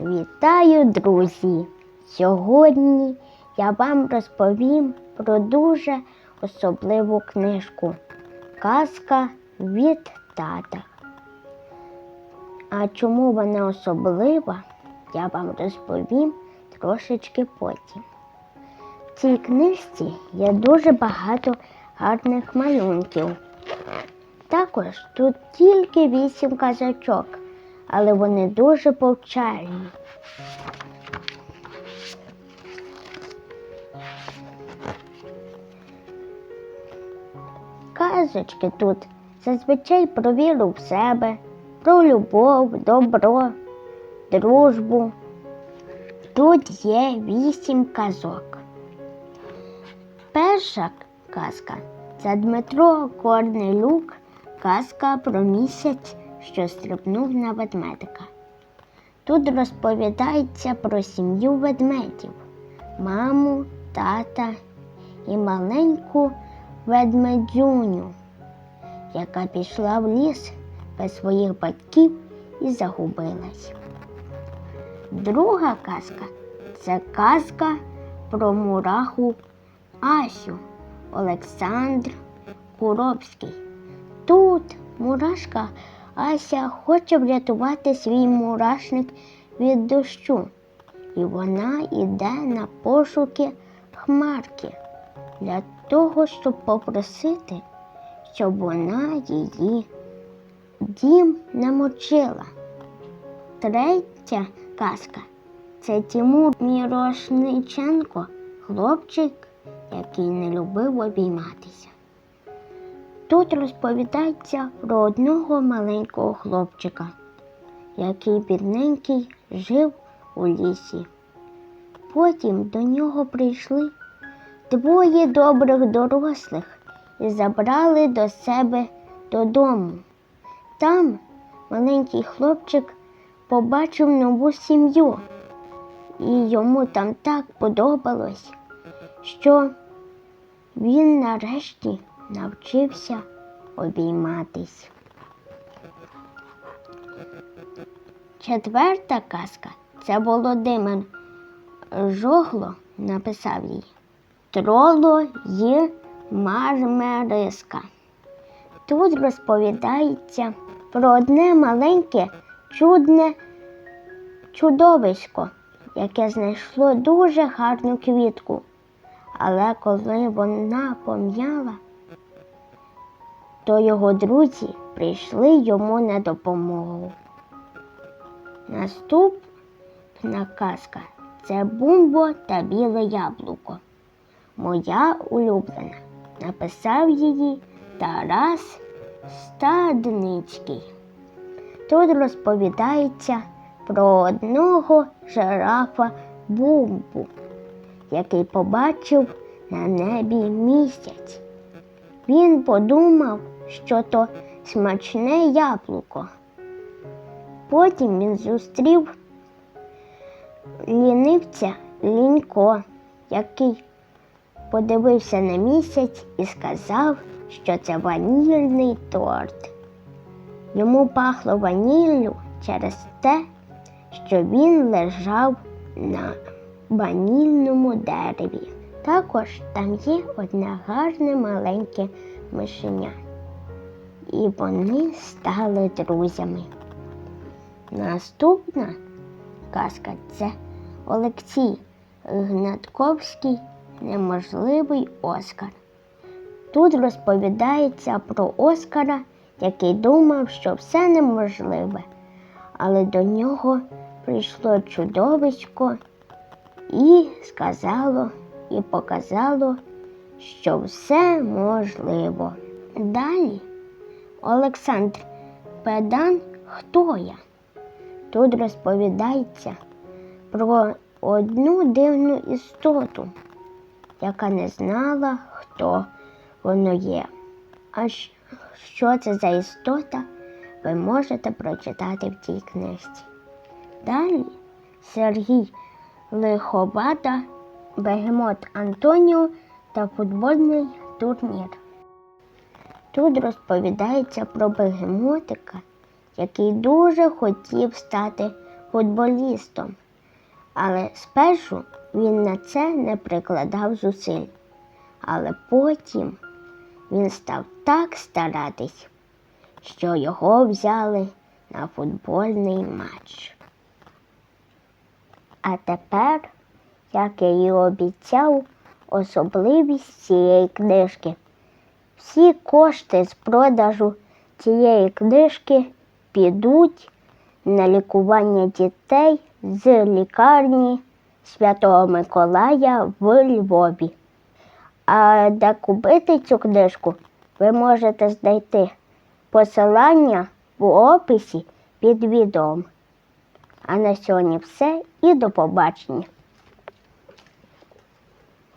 Вітаю, друзі! Сьогодні я вам розповім про дуже особливу книжку Казка від тата. А чому вона особлива, я вам розповім трошечки потім. В цій книжці є дуже багато гарних малюнків. Також тут тільки вісім казачок, але вони дуже повчальні. Казочки тут зазвичай про віру в себе, про любов, добро, дружбу. Тут є вісім казок. Перша казка це Дмитро Корнелюк, казка про місяць, що стрибнув на ведмедика. Тут розповідається про сім'ю ведмедів, маму, тата і маленьку ведмедюню, яка пішла в ліс без своїх батьків і загубилась. Друга казка це казка про мураху Асю Олександр Куробський. Тут мурашка Ася хоче врятувати свій мурашник від дощу, і вона йде на пошуки хмарки для того, щоб попросити, щоб вона її дім намочила. Третя казка це Тимур Мірошниченко, хлопчик, який не любив обійматися. Тут розповідається про одного маленького хлопчика, який бідненький жив у лісі. Потім до нього прийшли двоє добрих дорослих і забрали до себе додому. Там маленький хлопчик побачив нову сім'ю, і йому там так подобалось, що він нарешті навчився обійматись. Четверта казка це Володимир Жогло написав її. Троло й мармериска. Тут розповідається про одне маленьке чудне чудовисько, яке знайшло дуже гарну квітку. Але коли вона пом'яла, то його друзі прийшли йому на допомогу. Наступна казка це Бумбо та біле яблуко. Моя улюблена. Написав її Тарас Стадницький. Тут розповідається про одного жирафа Бумбу, який побачив на небі місяць. Він подумав, що то смачне яблуко. Потім він зустрів лінивця Лінько, який подивився на місяць і сказав, що це ванільний торт. Йому пахло ваніллю через те, що він лежав на ванільному дереві. Також там є одне гарне маленьке мишеня. І вони стали друзями. Наступна казка це Олексій Гнатковський Неможливий Оскар. Тут розповідається про Оскара, який думав, що все неможливе, але до нього прийшло чудовисько і сказало, і показало, що все можливо. Далі Олександр Педан Хто я? Тут розповідається про одну дивну істоту, яка не знала, хто воно є. А що це за істота, ви можете прочитати в цій книжці. Далі Сергій Лиховата, Бегемот Антоніо та футбольний турнір. Тут розповідається про бегемотика, який дуже хотів стати футболістом. Але спершу він на це не прикладав зусиль. Але потім він став так старатись, що його взяли на футбольний матч. А тепер, як я і обіцяв, особливість цієї книжки. Всі кошти з продажу цієї книжки підуть на лікування дітей з лікарні Святого Миколая в Львові. А де купити цю книжку, ви можете знайти посилання в описі під відео. А на сьогодні все і до побачення.